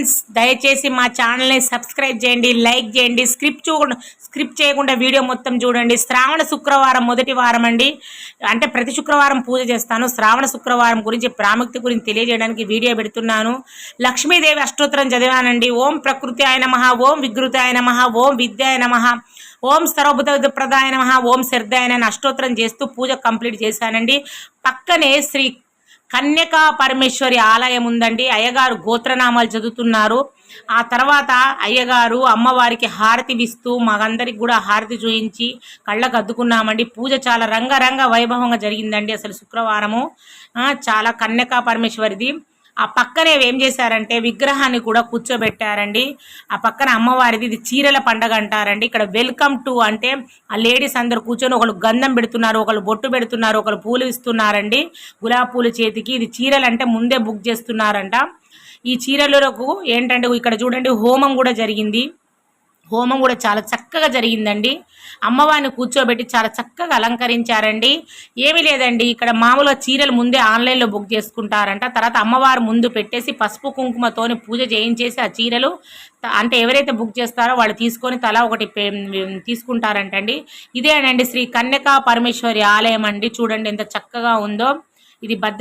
Friends దయచేసి మా ఛానల్ని సబ్స్క్రైబ్ చేయండి లైక్ చేయండి స్క్రిప్ట్ చూడ స్క్రిప్ట్ చేయకుండా వీడియో మొత్తం చూడండి. శ్రావణ శుక్రవారం మొదటి వారం అండి. అంటే ప్రతి శుక్రవారం పూజ చేస్తాను. శ్రావణ శుక్రవారం గురించి ప్రాముఖ్యత గురించి తెలియజేయడానికి వీడియో పెడుతున్నాను. లక్ష్మీదేవి అష్టోత్తరం చదివానండి. ఓం ప్రకృతి ఆయన మహా ఓం వికృతి ఆయన మహా ఓం విద్యాయ నమః ఓం సర్వభూత ప్రదాయ మహా ఓం శ్రద్ధాయన అని అష్టోత్తరం చేస్తూ పూజ కంప్లీట్ చేశానండి. పక్కనే శ్రీ కన్యకా పరమేశ్వరి ఆలయం ఉందండి. అయ్యగారు గోత్రనామాలు చదువుతున్నారు. ఆ తర్వాత అయ్యగారు అమ్మవారికి హారతి ఇస్తూ మాకందరికి కూడా హారతి చూయించి కళ్ళకు అద్దుకున్నామండి. పూజ చాలా రంగరంగ వైభవంగా జరిగిందండి అసలు శుక్రవారము. చాలా కన్యకా పరమేశ్వరిది. ఆ పక్కనే ఏం చేశారంటే విగ్రహాన్ని కూడా కూర్చోబెట్టారండి. ఆ పక్కన అమ్మవారిది ఇది చీరల పండగ అంటారండి. ఇక్కడ వెల్కమ్ టు అంటే ఆ లేడీస్ అందరు కూర్చొని ఒకళ్ళు గంధం పెడుతున్నారు ఒకళ్ళు బొట్టు పెడుతున్నారు ఒకళ్ళు పూలు ఇస్తున్నారండి. గులాబీ పూల చేతికి ఇది చీరలు అంటే ముందే బుక్ చేస్తున్నారంట. ఈ చీరలకు ఏంటంటే ఇక్కడ చూడండి హోమం కూడా జరిగింది. హోమం కూడా చాలా చక్కగా జరిగిందండి. అమ్మవారిని కూర్చోబెట్టి చాలా చక్కగా అలంకరించారండి. ఏమీ లేదండి ఇక్కడ మామూలుగా చీరలు ముందే ఆన్లైన్లో బుక్ చేసుకుంటారంట. తర్వాత అమ్మవారు ముందు పెట్టేసి పసుపు కుంకుమతోని పూజ చేయించేసి ఆ చీరలు అంటే ఎవరైతే బుక్ చేస్తారో వాళ్ళు తీసుకొని తల ఒకటి తీసుకుంటారంటండి. ఇదేనండి శ్రీ కన్యకా పరమేశ్వరి ఆలయం అండి. చూడండి ఎంత చక్కగా ఉందో. ఇది భద్ర